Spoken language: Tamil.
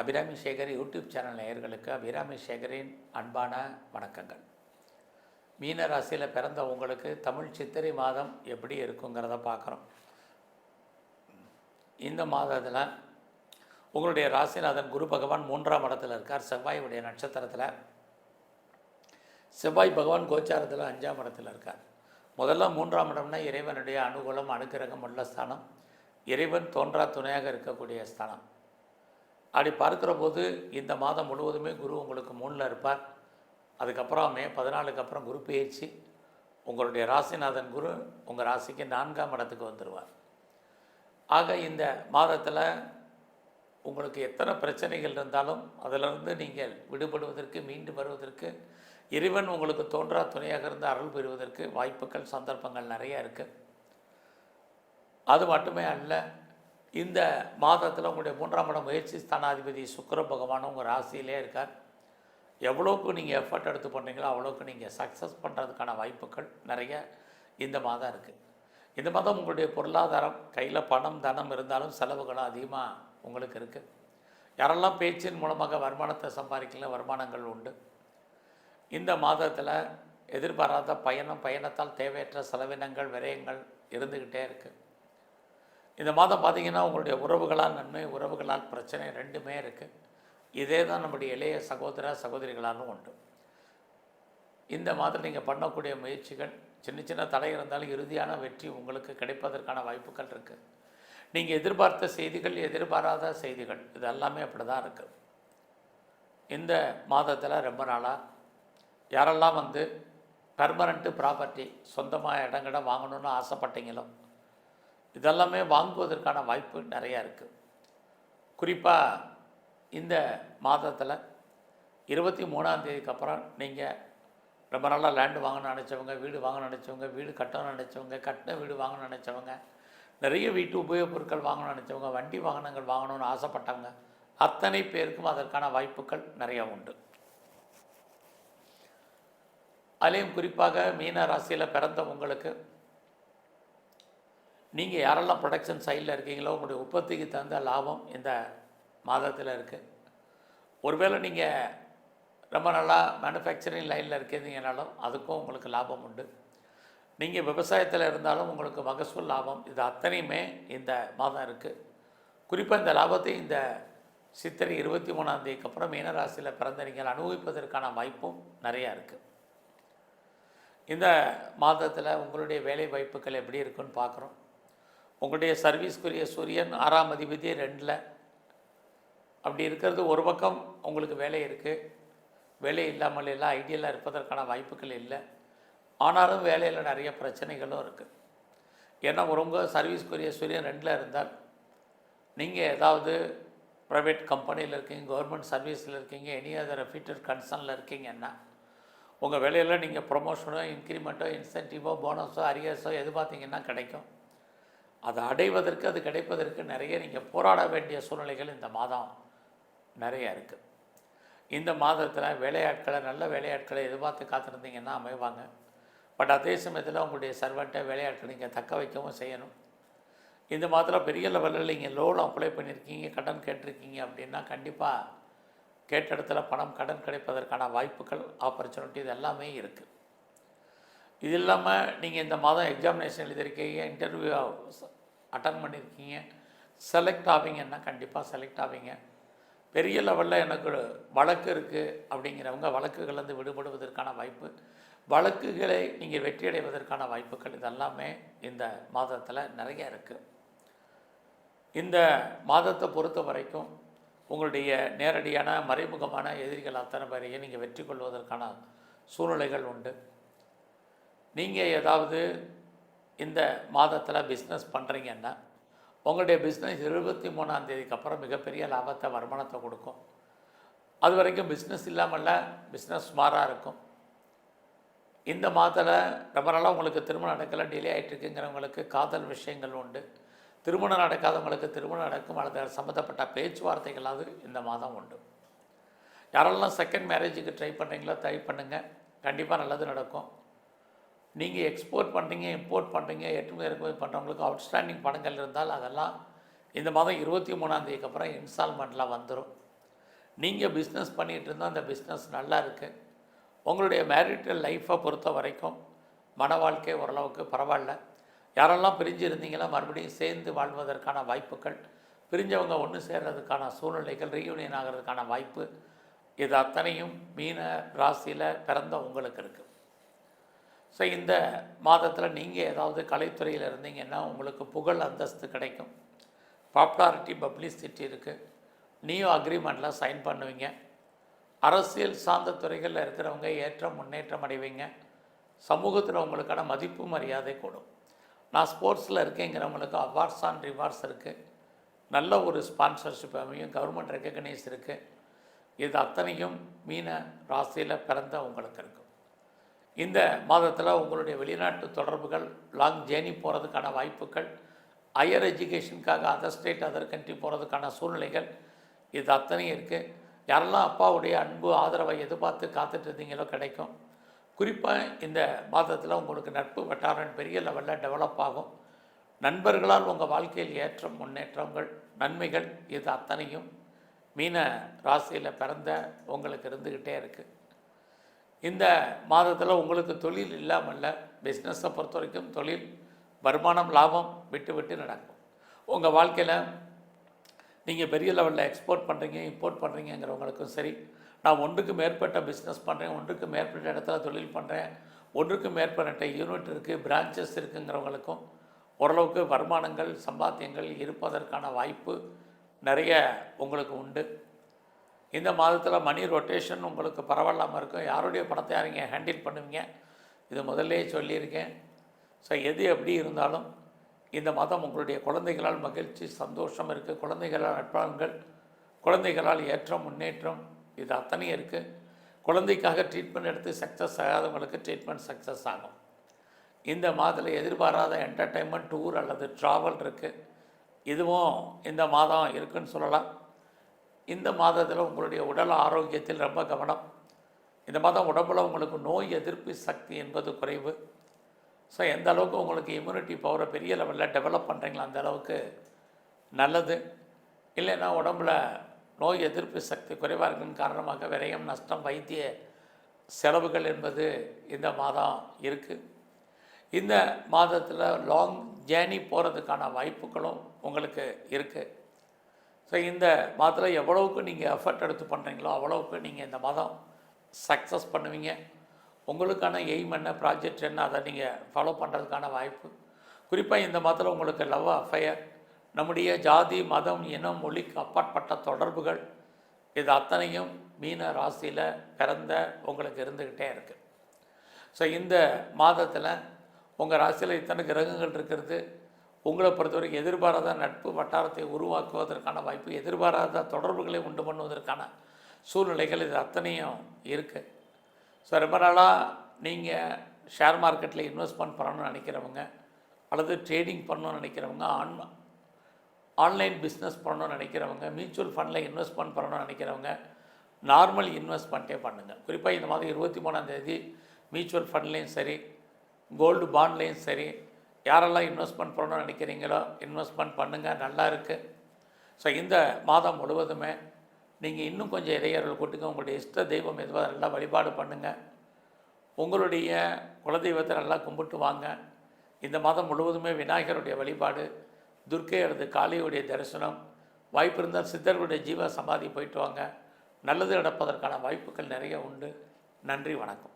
அபிராமி சேகர் யூடியூப் சேனல் நேயர்களுக்கு அபிராமி சேகரின் அன்பான வணக்கங்கள். மீன ராசியில் பிறந்த உங்களுக்கு தமிழ் சித்திரை மாதம் எப்படி இருக்குங்கிறத பார்க்குறோம். இந்த மாதத்தில் உங்களுடைய ராசிநாதன் குரு பகவான் மூன்றாம் இடத்துல இருக்கார். செவ்வாயுடைய நட்சத்திரத்தில் செவ்வாய் பகவான் கோச்சாரத்தில் அஞ்சாம் இடத்துல இருக்கார். முதல்ல மூன்றாம் இடம்னா இறைவனுடைய அனுகூலம் அனுக்கிரகம் உள்ள ஸ்தானம். இறைவன் தோன்றா துணையாக இருக்கக்கூடிய ஸ்தானம். அப்படி பார்க்குற போது இந்த மாதம் முழுவதுமே குரு உங்களுக்கு மூணில் இருப்பார். அதுக்கப்புறம் மே பதினாலுக்கு அப்புறம் குரு பயிற்சி உங்களுடைய ராசிநாதன் குரு உங்கள் ராசிக்கு நான்காம் இடத்துக்கு வந்துடுவார் ஆக இந்த மாதத்தில் உங்களுக்கு எத்தனை பிரச்சனைகள் இருந்தாலும் அதிலிருந்து நீங்கள் விடுபடுவதற்கு மீண்டு வருவதற்கு இறைவன் உங்களுக்கு தோன்றா துணையாக இருந்து அருள் பெறுவதற்கு வாய்ப்புகள் சந்தர்ப்பங்கள் நிறையா இருக்குது அது மட்டுமே அல்ல இந்த மாதத்தில் உங்களுடைய மூன்றாம் இடம் முயற்சி ஸ்தானாதிபதி சுக்கிர பகவானும் உங்கள் ராசியிலே இருக்கார். எவ்வளோக்கு நீங்கள் எஃபர்ட் எடுத்து பண்ணுறீங்களோ அவ்வளோக்கு நீங்கள் சக்ஸஸ் பண்ணுறதுக்கான வாய்ப்புகள் நிறைய இந்த மாதம் இருக்குது இந்த மாதம் உங்களுடைய பொருளாதாரம் கையில் பணம் தனம் இருந்தாலும் செலவுகளும் அதிகமாக உங்களுக்கு இருக்குது யாரெல்லாம் பேச்சின் மூலமாக வருமானத்தை சம்பாதிக்கல வருமானங்கள் உண்டு. இந்த மாதத்தில் எதிர்பாராத பயணம் பயணத்தால் தேவையற்ற செலவினங்கள் விரயங்கள் இருந்துக்கிட்டே இருக்குது இந்த மாதம் பார்த்தீங்கன்னா உங்களுடைய உறவுகளால் நன்மை உறவுகளால் பிரச்சனை ரெண்டுமே இருக்குது இதே தான் நம்முடைய இளைய சகோதர சகோதரிகளாலும் உண்டு. இந்த மாதம் நீங்கள் பண்ணக்கூடிய முயற்சிகள் சின்ன சின்ன தடை இருந்தாலும் இறுதியான வெற்றி உங்களுக்கு கிடைப்பதற்கான வாய்ப்புகள் இருக்குது நீங்கள் எதிர்பார்த்த செய்திகள் எதிர்பாராத செய்திகள் இது எல்லாமே அப்படி தான் இருக்குது இந்த மாதத்தில் ரொம்ப நாளாக யாரெல்லாம் வந்து பெர்மனண்ட்டு ப்ராப்பர்ட்டி சொந்தமாக இடங்கட வாங்கணும்னு ஆசைப்பட்டீங்களோ இதெல்லாமே வாங்குவதற்கான வாய்ப்பு நிறையா இருக்குது குறிப்பாக இந்த மாதத்தில் இருபத்தி மூணாம் தேதிக்கு அப்புறம் நீங்கள் ரொம்ப நாளாக லேண்டு வாங்கணும்னு நினச்சவங்க வீடு வாங்க நினச்சவங்க வீடு கட்டணும்னு நினச்சவங்க கட்டின வீடு வாங்கணும்னு நினச்சவங்க நிறைய வீட்டு உபயோகப் பொருட்கள் வாங்கணும்னு நினச்சவங்க வண்டி வாகனங்கள் வாங்கணும்னு ஆசைப்பட்டவங்க அத்தனை பேருக்கும் அதற்கான வாய்ப்புகள் நிறையா உண்டு. அதிலையும் குறிப்பாக மீன ராசியில் பிறந்த உங்களுக்கு நீங்கள் யாரெல்லாம் ப்ரொடக்ஷன் சைடில் இருக்கீங்களோ உங்களுடைய உற்பத்திக்கு தகுந்த லாபம் இந்த மாதத்தில் இருக்குது ஒருவேளை நீங்கள் ரொம்ப நல்லா மேனுஃபேக்சரிங் லைனில் இருக்கீங்கனாலும் அதுக்கும் உங்களுக்கு லாபம் உண்டு. நீங்கள் விவசாயத்தில் இருந்தாலும் உங்களுக்கு மகசூல் லாபம். இது அத்தனையுமே இந்த மாதம் இருக்குது குறிப்பாக இந்த லாபத்தை இந்த சித்திரை இருபத்தி மூணாந்தேதிக்கு அப்புறம் மீனராசியில் பிறந்த நீங்கள் அனுபவிப்பதற்கான வாய்ப்பும் நிறையா இருக்குது இந்த மாதத்தில் உங்களுடைய வேலை வாய்ப்புகள் எப்படி இருக்குன்னு பார்க்குறோம் உங்களுடைய சர்வீஸ்க்குரிய சூரியன் ஆறாம் அதிபதி ரெண்டில். அப்படி இருக்கிறது ஒரு பக்கம் உங்களுக்கு வேலை இருக்குது வேலை இல்லாமல் எல்லாம் ஐடியலாக இருப்பதற்கான வாய்ப்புகள் இல்லை. ஆனாலும் வேலையில் நிறைய பிரச்சனைகளும் இருக்குது ஏன்னா ரொம்ப சர்வீஸ்க்குரிய சூரியன் ரெண்டில் இருந்தால் நீங்கள் ஏதாவது ப்ரைவேட் கம்பெனியில் இருக்கீங்க கவர்மெண்ட் சர்வீஸில் இருக்கீங்க எனி அதர் ரெஃபீட்டட் கன்சர்னில் இருக்கீங்கன்னா உங்கள் வேலையில் நீங்கள் ப்ரொமோஷனோ இன்க்ரிமெண்ட்டோ இன்சென்டிவோ போனஸோ அரியர்ஸோ எது பார்த்தீங்கன்னா கிடைக்கும். அதை அடைவதற்கு அது கிடைப்பதற்கு நிறைய நீங்கள் போராட வேண்டிய சூழ்நிலைகள் இந்த மாதம் நிறைய இருக்குது இந்த மாதத்தில் வேலையாட்களை நல்ல வேலையாட்களை எதிர்பார்த்து காத்திருந்தீங்கன்னா அமைவாங்க. பட் அதே சமயத்தில் உங்களுடைய சர்வெண்ட்டை வேலையாட்களை நீங்கள் தக்க வைக்கவும் செய்யணும். இந்த மாதத்தில் பெரிய லெவலில் நீங்கள் லோன் அப்ளை பண்ணியிருக்கீங்க கடன் கேட்டிருக்கீங்க அப்படின்னா கண்டிப்பாக கேட்ட இடத்துல பணம் கடன் கிடைப்பதற்கான வாய்ப்புகள் ஆப்பர்ச்சுனிட்டி இது எல்லாமே இருக்குது இது இல்லாமல் நீங்கள் இந்த மாதம் எக்ஸாமினேஷன் எழுதியிருக்கீங்க இன்டர்வியூ அட்டன் பண்ணியிருக்கீங்க செலக்ட் ஆவீங்கன்னா கண்டிப்பாக செலக்ட் ஆவீங்க. பெரிய லெவலில் எனக்கு வழக்கு இருக்குது அப்படிங்கிறவங்க வழக்குகள்லேருந்து விடுபடுவதற்கான வாய்ப்பு வழக்குகளை நீங்கள் வெற்றியடைவதற்கான வாய்ப்புகள் இதெல்லாமே இந்த மாதத்தில் நிறைய இருக்குது இந்த மாதத்தை பொறுத்த வரைக்கும் உங்களுடைய நேரடியான மறைமுகமான எதிரிகள் அத்தனை பேரையும் நீங்கள் வெற்றி கொள்வதற்கான சூழ்நிலைகள் உண்டு. நீங்கள் ஏதாவது இந்த மாதத்தில் பிஸ்னஸ் பண்ணுறீங்கன்னா உங்களுடைய பிஸ்னஸ் இருபத்தி மூணாம் தேதிக்கு அப்புறம் மிகப்பெரிய லாபத்தை வருமானத்தை கொடுக்கும். அது வரைக்கும் பிஸ்னஸ் இல்லாமல் பிஸ்னஸ் சுமாராக இருக்கும். இந்த மாதத்தில் ரொம்ப நாளாக உங்களுக்கு திருமணம் நடக்கலை டிலே ஆகிட்டுருக்குங்கிறவங்களுக்கு காதல் விஷயங்கள் உண்டு. திருமணம் நடக்காதவங்களுக்கு திருமணம் நடக்கும் அல்லது சம்மந்தப்பட்ட பேச்சுவார்த்தைகளாவது இந்த மாதம் உண்டு. யாரெல்லாம் செகண்ட் மேரேஜுக்கு ட்ரை பண்ணுறீங்களோ ட்ரை பண்ணுங்கள் கண்டிப்பாக நல்லது நடக்கும். நீங்கள் எக்ஸ்போர்ட் பண்ணுறீங்க இம்போர்ட் பண்ணுறீங்க ஏற்றுமதி இறக்குமதி பண்ணுறவங்களுக்கு அவுட்ஸ்டாண்டிங் பணங்கள் இருந்தால் அதெல்லாம் இந்த மாதம் இருபத்தி மூணாந்தேதிக்கு அப்புறம் இன்ஸ்டால்மெண்ட்டில் வந்துடும் நீங்கள் பிஸ்னஸ் பண்ணிகிட்டு இருந்தால் அந்த பிஸ்னஸ் நல்லா இருக்குது உங்களுடைய மேரிட்டல் லைஃப்பை பொறுத்த வரைக்கும் மன வாழ்க்கை ஓரளவுக்கு பரவாயில்ல. யாரெல்லாம் பிரிஞ்சு இருந்தீங்களோ மறுபடியும் சேர்ந்து வாழ்வதற்கான வாய்ப்புகள் பிரிஞ்சவங்க ஒன்று சேர்றதுக்கான சூழ்நிலைகள் ரீயூனியன் ஆகிறதுக்கான வாய்ப்பு இது அத்தனையும் மீன ராசியில் பிறந்த உங்களுக்கு இருக்குது ஸோ இந்த மாதத்தில் நீங்கள் ஏதாவது கலைத்துறையில் இருந்தீங்கன்னா உங்களுக்கு புகழ் அந்தஸ்து கிடைக்கும். பாப்புலாரிட்டி பப்ளிசிட்டி இருக்குது நீயும் அக்ரிமெண்ட்டில் சைன் பண்ணுவீங்க. அரசியல் சார்ந்த துறைகளில் இருக்கிறவங்க ஏற்றம் முன்னேற்றம் அடைவீங்க. சமூகத்தில் உங்களுக்கான மதிப்பு மரியாதை கூடும். நான் ஸ்போர்ட்ஸில் இருக்கேங்கிறவங்களுக்கு அவார்ட்ஸ் அண்ட் ரிவார்ட்ஸ் இருக்குது நல்ல ஒரு ஸ்பான்சர்ஷிப் அமையும். கவர்மெண்ட் ரெக்கக்னைஸ் இருக்குது இது அத்தனையும் மீன ராசியில் பிறந்த உங்களுக்கு இருக்கும். இந்த மாதத்தில் உங்களுடைய வெளிநாட்டு தொடர்புகள் லாங் ஜேர்னி போகிறதுக்கான வாய்ப்புகள் ஹையர் எஜுகேஷனுக்காக அதர் ஸ்டேட் அதர் கண்ட்ரி போகிறதுக்கான சூழ்நிலைகள் இது அத்தனையும் இருக்குது யாரெல்லாம் அப்பாவுடைய அன்பு ஆதரவை எதிர்பார்த்து காத்துட்டு இருந்தீங்களோ கிடைக்கும். குறிப்பாக இந்த மாதத்தில் உங்களுக்கு நட்பு வட்டாரம் பெரிய லெவலில் டெவலப் ஆகும். நண்பர்களால் உங்கள் வாழ்க்கையில் ஏற்றம் முன்னேற்றங்கள் நன்மைகள் இது அத்தனையும் மீன ராசியில் பிறந்த உங்களுக்கு இருந்துக்கிட்டே இருக்குது இந்த மாதத்தில் உங்களுக்கு தொழில் இல்லாமல் பிஸ்னஸை பொறுத்த வரைக்கும் தொழில் வருமானம் லாபம் விட்டு விட்டு நடக்கும். உங்கள் வாழ்க்கையில் நீங்கள் பெரிய லெவலில் எக்ஸ்போர்ட் பண்ணுறீங்க இம்போர்ட் பண்ணுறீங்கிறவங்களுக்கும் சரி நான் ஒன்றுக்கு மேற்பட்ட பிஸ்னஸ் பண்ணுறேன் ஒன்றுக்கு மேற்பட்ட இடத்துல தொழில் பண்ணுறேன் ஒன்றுக்கு மேற்பட்ட யூனிட் இருக்குது பிரான்ச்சஸ் இருக்குங்கிறவங்களுக்கும் ஓரளவுக்கு வருமானங்கள் சம்பாத்தியங்கள் இருப்பதற்கான வாய்ப்பு நிறைய உங்களுக்கு உண்டு. இந்த மாதத்தில் மணி ரொட்டேஷன் உங்களுக்கு பரவாயில்லாமல் இருக்கும். யாருடைய பணத்தை யாருங்க ஹேண்டில் பண்ணுவீங்க? இது முதல்லே சொல்லியிருக்கேன். ஸோ எது எப்படி இருந்தாலும் இந்த மாதம் உங்களுடைய குழந்தைகளால் மகிழ்ச்சி சந்தோஷம் இருக்குது குழந்தைகளால் நட்பங்கள் குழந்தைகளால் ஏற்றம் முன்னேற்றம் இது அத்தனையும் இருக்குது குழந்தைக்காக ட்ரீட்மெண்ட் எடுத்து சக்ஸஸ் ஆகாதவங்களுக்கு ட்ரீட்மெண்ட் சக்ஸஸ் ஆகும். இந்த மாதத்தில் எதிர்பாராத என்டர்டெயின்மெண்ட் டூர் அல்லது ட்ராவல் இருக்குது இதுவும் இந்த மாதம் இருக்குன்னு சொல்லலாம். இந்த மாதத்தில் உங்களுடைய உடல் ஆரோக்கியத்தில் ரொம்ப கவனம். இந்த மாதம் உடம்புல உங்களுக்கு நோய் எதிர்ப்பு சக்தி என்பது குறைவு. ஸோ எந்த அளவுக்கு உங்களுக்கு இம்யூனிட்டி பவரை பெரிய லெவலில் டெவலப் பண்ணுறீங்களோ அந்த அளவுக்கு நல்லது. இல்லைன்னா உடம்புல நோய் எதிர்ப்பு சக்தி குறைவாக இருக்குன்னு காரணமாக விரயம் நஷ்டம் வைத்திய செலவுகள் என்பது இந்த மாதம் இருக்குது இந்த மாதத்தில் லாங் ஜேர்னி போகிறதுக்கான வாய்ப்புகளும் உங்களுக்கு இருக்குது ஸோ இந்த மாதத்தில் எவ்வளவுக்கு நீங்கள் எஃபர்ட் எடுத்து பண்ணுறீங்களோ அவ்வளவுக்கு நீங்கள் இந்த மாதம் சக்ஸஸ் பண்ணுவீங்க. உங்களுக்கான எய்ம் என்ன ப்ராஜெக்ட் என்ன அதை நீங்கள் ஃபாலோ பண்ணுறதுக்கான வாய்ப்பு. குறிப்பாக இந்த மாதத்தில் உங்களுக்கு லவ் அஃபயர் நம்முடைய ஜாதி மதம் இனம் மொழிக்கு அப்பாற்பட்ட தொடர்புகள் இது அத்தனையும் மீன ராசியில் பிறந்த உங்களுக்கு இருந்துக்கிட்டே இருக்குது ஸோ இந்த மாதத்தில் உங்கள் ராசியில் இத்தனை கிரகங்கள் இருக்கிறது. உங்களை பொறுத்தவரைக்கும் எதிர்பாராத நட்பு வட்டாரத்தை உருவாக்குவதற்கான வாய்ப்பு எதிர்பாராத தொடர்புகளை உண்டு பண்ணுவதற்கான சூழ்நிலைகள் இது அத்தனையும் இருக்குது ஸோ ரொம்ப நாளாக நீங்கள் ஷேர் மார்க்கெட்டில் இன்வெஸ்ட்மெண்ட் பண்ணணும்னு நினைக்கிறவங்க அல்லது ட்ரேடிங் பண்ணணும்னு நினைக்கிறவங்க ஆன் ஆன்லைன் பிஸ்னஸ் பண்ணணும்னு நினைக்கிறவங்க மியூச்சுவல் ஃபண்டில் இன்வெஸ்ட்மெண்ட் பண்ணணும்னு நினைக்கிறவங்க நார்மல் இன்வெஸ்ட்மெண்ட்டே பண்ணுங்கள் குறிப்பாக இந்த மாதம் இருபத்தி மூணாந்தேதி மியூச்சுவல் ஃபண்ட்லேயும் சரி கோல்டு பாண்ட்லேயும் சரி யாரெல்லாம் இன்வெஸ்ட்மெண்ட் பண்ணணும்னு நினைக்கிறீங்களோ இன்வெஸ்ட்மெண்ட் பண்ணுங்கள் நல்லா இருக்குது ஸோ இந்த மாதம் முழுவதுமே நீங்கள் இன்னும் கொஞ்சம் இடையர்கள் கூட்டுங்க. உங்களுடைய இஷ்ட தெய்வம் எதுவாக நல்லா வழிபாடு பண்ணுங்கள் உங்களுடைய குலதெய்வத்தை நல்லா கும்பிட்டு வாங்க. இந்த மாதம் முழுவதுமே விநாயகருடைய வழிபாடு துர்க்கை அல்லது காளியுடைய தரிசனம் வாய்ப்பு இருந்தால் சித்தர்களுடைய ஜீவ சமாதி போயிட்டு வாங்க. நல்லது நடப்பதற்கான வாய்ப்புகள் நிறைய உண்டு. நன்றி வணக்கம்.